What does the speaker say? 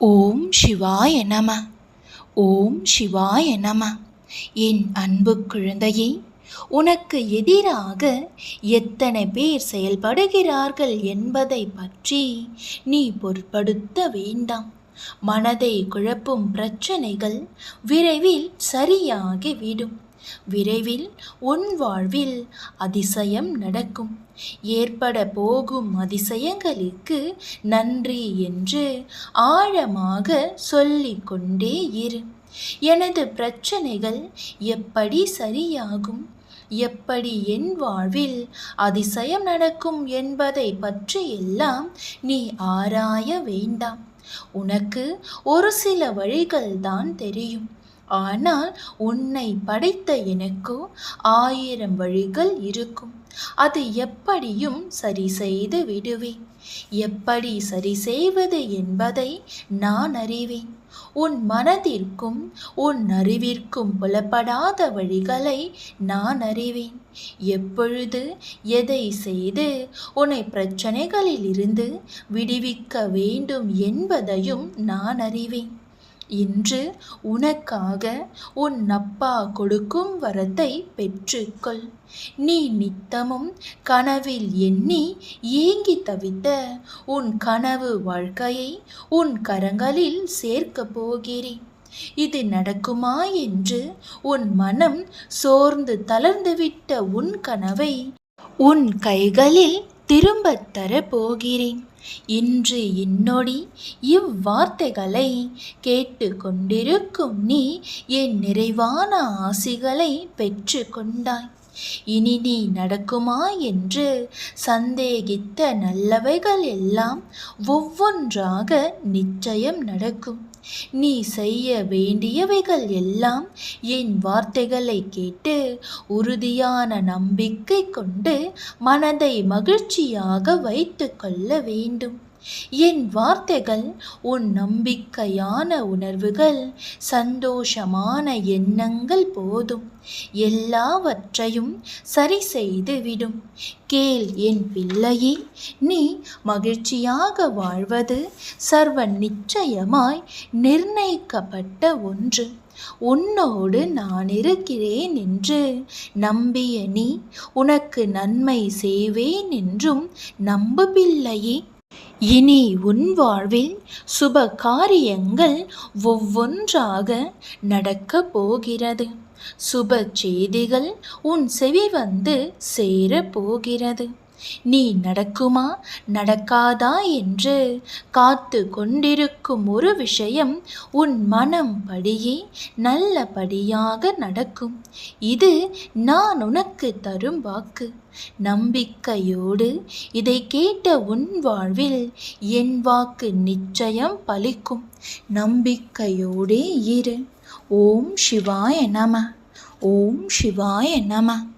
ஓம் சிவாய நம. ஓம் சிவாய நம. என் அன்பு குழந்தையே உனக்கு எதிராக எத்தனை பேர் செயல்படுகிறார்கள் என்பதை பற்றி நீ பொருட்படுத்த வேண்டாம். மனதை குழப்பும் பிரச்சனைகள் விரைவில் சரியாகிவிடும். விரைவில் உன் வாழ்வில் அதிசயம் நடக்கும். ஏற்பட போகும் அதிசயங்களுக்கு நன்றி என்று ஆழமாக சொல்லிக்கொண்டே இரு. எனது பிரச்சனைகள் எப்படி சரியாகும்? எப்படி என் வாழ்வில் அதிசயம் நடக்கும் என்பதை பற்றியெல்லாம் நீ ஆராய வேண்டாம். உனக்கு ஒரு சில வழிகள் தான் தெரியும். ஆனால் உன்னை படைத்த எனக்கோ ஆயிரம் வழிகள் இருக்கும். அது எப்படியும் சரி செய்து விடுவேன். எப்படி சரி செய்வது என்பதை நான் அறிவேன். உன் மனதிற்கும் உன் அறிவிற்கும் புலப்படாத வழிகளை நான் அறிவேன். எப்பொழுது எதை செய்து உன்னை பிரச்சனைகளில் இருந்து விடுவிக்க வேண்டும் என்பதையும் நான் அறிவேன். இன்று உனக்காக உன் அப்பா கொடுக்கும் வரத்தை பெற்றுக்கொள். நீ நித்தமும் கனவில் எண்ணி ஏங்கி தவித்த உன் கனவு வாழ்க்கையை உன் கரங்களில் சேர்க்கப் போகிறேன். இது நடக்குமா என்று உன் மனம் சோர்ந்து தளர்ந்துவிட்ட உன் கனவை உன் கைகளில் திரும்பத் தரப்போகிறேன். இன்று என்னொடி இவ்வார்த்தைகளை கேட்டு கொண்டிருக்கும் நீ என் நிறைவான ஆசிகளை பெற்று கொண்டாய் இனி நீ நடக்குமா என்று சந்தேகித்த நல்லவைகள் எல்லாம் ஒவ்வொன்றாக நிச்சயம் நடக்கும். நீ செய்ய வேண்டியவைகள் எல்லாம் என் வார்த்தைகளை கேட்டு உறுதியான நம்பிக்கை கொண்டு மனதை மகிழ்ச்சியாக வைத்து கொள்ள வேண்டும். என் வார்த்தைகள் உன் நம்பிக்கையான உணர்வுகள் சந்தோஷமான எண்ணங்கள் போதும். எல்லாவற்றையும் சரி செய்துவிடும் கேள் என் பிள்ளையே நீ மகிழ்ச்சியாக வாழ்வது சர்வ நிச்சயமாய் நிர்ணயிக்கப்பட்ட ஒன்று. உன்னோடு நான் இருக்கிறேன் என்று நம்பிய நீ உனக்கு நன்மை செய்வேன் என்றும் நம்பு பிள்ளையே இனி உன் வாழ்வில் சுப காரியங்கள் ஒவ்வொன்றாக நடக்கப் போகிறது. சுப செய்திகள் உன் செவி வந்து சேரப் போகிறது. நீ நடக்குமா? நடக்காதா என்று காத்து கொண்டிருக்கும் ஒரு விஷயம் உன் மனம் படியே நல்லபடியாக நடக்கும். இது நான் உனக்கு தரும் வாக்கு. நம்பிக்கையோடு இதை கேட்ட உன் வாழ்வில் என் வாக்கு நிச்சயம் பலிக்கும். நம்பிக்கையோடே இரு. ஓம் சிவாய நம. ஓம் சிவாய நம.